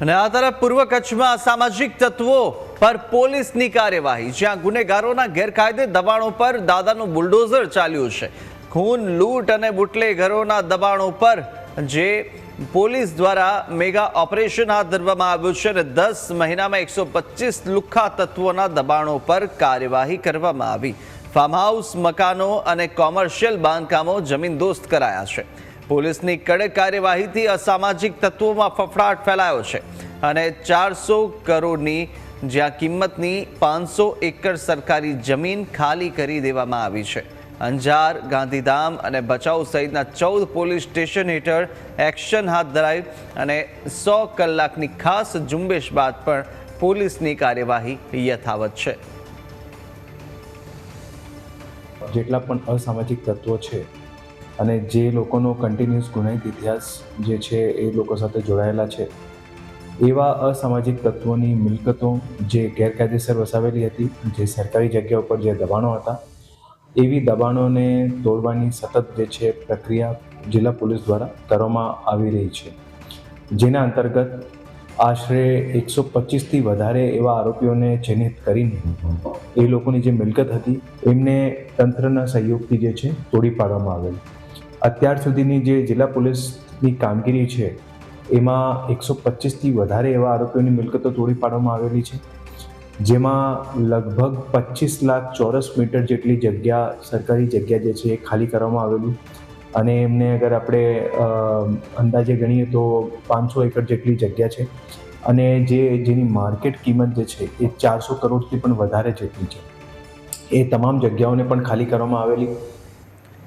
અને આ તરફ પૂર્વ કચ્છમાં અસામાજિક તત્વો પર પોલીસની કાર્યવાહી, જ્યાં ગુનેગારોના ગેરકાયદે દબાણો પર દાદાનું બુલડોઝર ચાલ્યું છે. ખૂન, લૂંટ અને બુટલેઘરોના દબાણો પર જે પોલીસ દ્વારા મેગા ઓપરેશન હાથ ધરવામાં આવ્યું છે અને દસ મહિનામાં એકસો પચીસ લુખ્ખા તત્વોના દબાણો પર કાર્યવાહી કરવામાં આવી. ફાર્મ હાઉસ મકાનો અને કોમર્શિયલ બાંધકામો જમીનદોસ્ત કરાયા છે. પોલીસની કડક કાર્યવાહીથી અસામાજિક તત્વોમાં ફફડાટ ફેલાયો છે અને ચારસો કરોડની જ્યાં કિંમતની પાંચસો એકર સરકારી જમીન ખાલી કરી દેવામાં આવી છે. અંજાર, ગાંધીધામ અને ભચાઉ સહિતના ચૌદ પોલીસ સ્ટેશન હેઠળ એક્શન હાથ ધરાયું અને સો કલાકની ખાસ ઝુંબેશ બાદ પણ પોલીસની કાર્યવાહી યથાવત છે. જેટલા પણ અસામાજિક તત્વો છે અને જે લોકોનો કન્ટિન્યુઅસ ગુનાહિત ઇતિહાસ જે છે એ લોકો સાથે જોડાયેલા છે, એવા અસામાજિક તત્વોની મિલકતો જે ગેરકાયદેસર વસાવેલી હતી, જે સરકારી જગ્યા ઉપર જે દબાણો હતા, એવી દબાણોને તોડવાની સતત જે છે પ્રક્રિયા જિલ્લા પોલીસ દ્વારા કરવામાં આવી રહી છે. જેના અંતર્ગત આશરે એકસો પચીસથી વધારે એવા આરોપીઓને ચિહ્નિત કરીને એ લોકોની જે મિલકત હતી, એમને તંત્રના સહયોગથી જે છે તોડી પાડવામાં આવેલ. અત્યાર સુધીની જે જિલ્લા પોલીસની કામગીરી છે, એમાં એકસો પચીસથી વધારે એવા આરોપીઓની મિલકતો તોડી પાડવામાં આવેલી છે. જેમાં લગભગ પચીસ લાખ ચોરસ મીટર જેટલી જગ્યા, સરકારી જગ્યા જે છે એ ખાલી કરવામાં આવેલી. અને એમને અગર આપણે અંદાજે ગણીએ તો પાંચસો એકર જેટલી જગ્યા છે. અને જે, જેની માર્કેટ કિંમત જે છે એ ચારસો કરોડથી પણ વધારે જેટલી છે. એ તમામ જગ્યાઓને પણ ખાલી કરવામાં આવેલી.